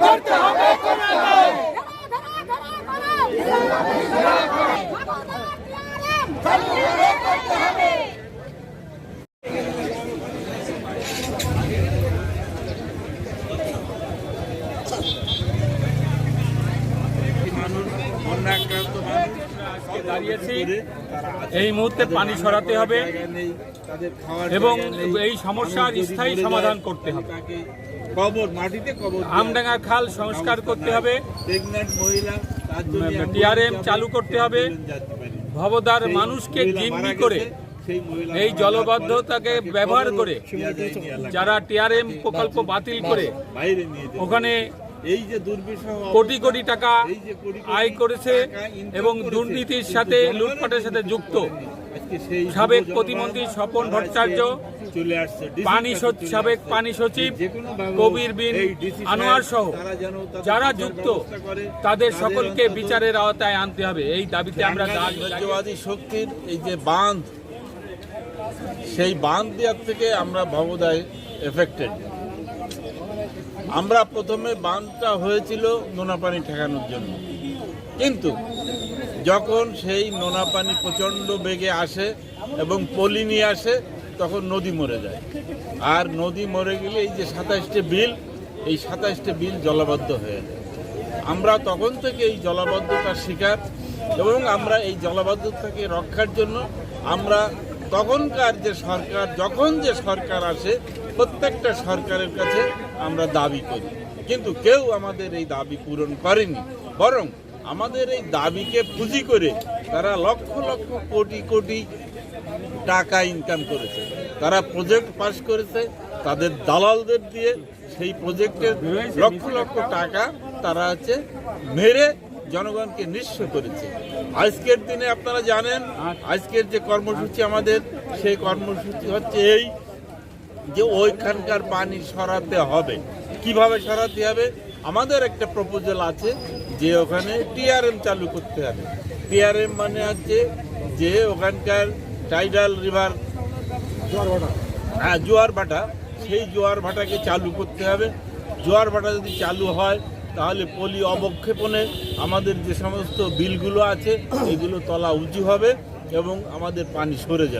করতে হবে এই মুহূর্তে পানি সরাতে হবে এবং এই সমস্যার স্থায়ী সমাধান করতে হবে। কবর মাটিতে কবর। আমডাঙ্গা খাল সংস্কার করতে হবে প্রেগন্যান্ট মহিলা তার চালু করতে হবে। ভবদার মানুষকে জিম্মি করে এই জলবদ্ধতাকে ব্যবহার করে। যারা টিআরএম প্রকল্প বাতিল করে ওখানে এই যে কোটি কোটি টাকা আয় করেছে এবং দুর্নীতির সাথে লুটপাটের সাথে যুক্ত সাবেক প্রতিমন্ত্রী স্বপন ভট্টাচার্য, পানি সাবেক পানি সচিব কবির বিন আনোয়ার সহ যারা যুক্ত তাদের সকলকে বিচারের আওতায় আনতে হবে। এই দাবিতে আমরা শক্তির এই যে বাঁধ সেই বাঁধ দেওয়ার থেকে আমরা ভবদায় এফেক্টেড আমরা প্রথমে বাঁধটা হয়েছিল নোনা পানি ঠেকানোর জন্য। কিন্তু যখন সেই নোনা পানি প্রচণ্ড বেগে আসে এবং পলি নিয়ে আসে তখন নদী মরে যায়। আর নদী মরে গেলে এই যে সাতাশটি বিল, এই সাতাশটি বিল জলবদ্ধ হয়ে যায়। আমরা তখন থেকে এই জলাবদ্ধতার শিকার এবং আমরা এই জলাবদ্ধতাকে রক্ষার জন্য আমরা তখনকার যে সরকার, যখন যে সরকার আসে, প্রত্যেকটা সরকারের কাছে আমরা দাবি করি। কিন্তু কেউ আমাদের এই দাবি পূরণ করেনি। বরং আমাদের এই দাবিকে পুঁজি করে তারা লক্ষ লক্ষ কোটি কোটি টাকা ইনকাম করেছে। তারা প্রজেক্ট পাস করেছে, তাদের দালালদের দিয়ে সেই প্রজেক্টের লক্ষ লক্ষ টাকা তারা হচ্ছে মেরে জনগণকে নিঃস্ব করেছে। আজকের দিনে আপনারা জানেন, আজকের যে কর্মসূচি আমাদের, সেই কর্মসূচি হচ্ছে এই যে ওইখানকার পানি সরাতে হবে। কীভাবে সরাতে হবে? আমাদের একটা প্রপোজাল আছে যে ওখানে টিআরএম চালু করতে হবে। টিআরএম মানে হচ্ছে যে ওখানকার টাইডাল রিভার হ্যাঁ জোয়ার ভাটা। সেই জোয়ার ভাটাকে চালু করতে হবে। জোয়ার ভাটা যদি চালু হয়, তাহলে পলি অবক্ষেপণে আমাদের যে সমস্ত বিলগুলো আছে, এগুলো তলা উঁচু হবে এবং আমাদের পানি সরে যাবে।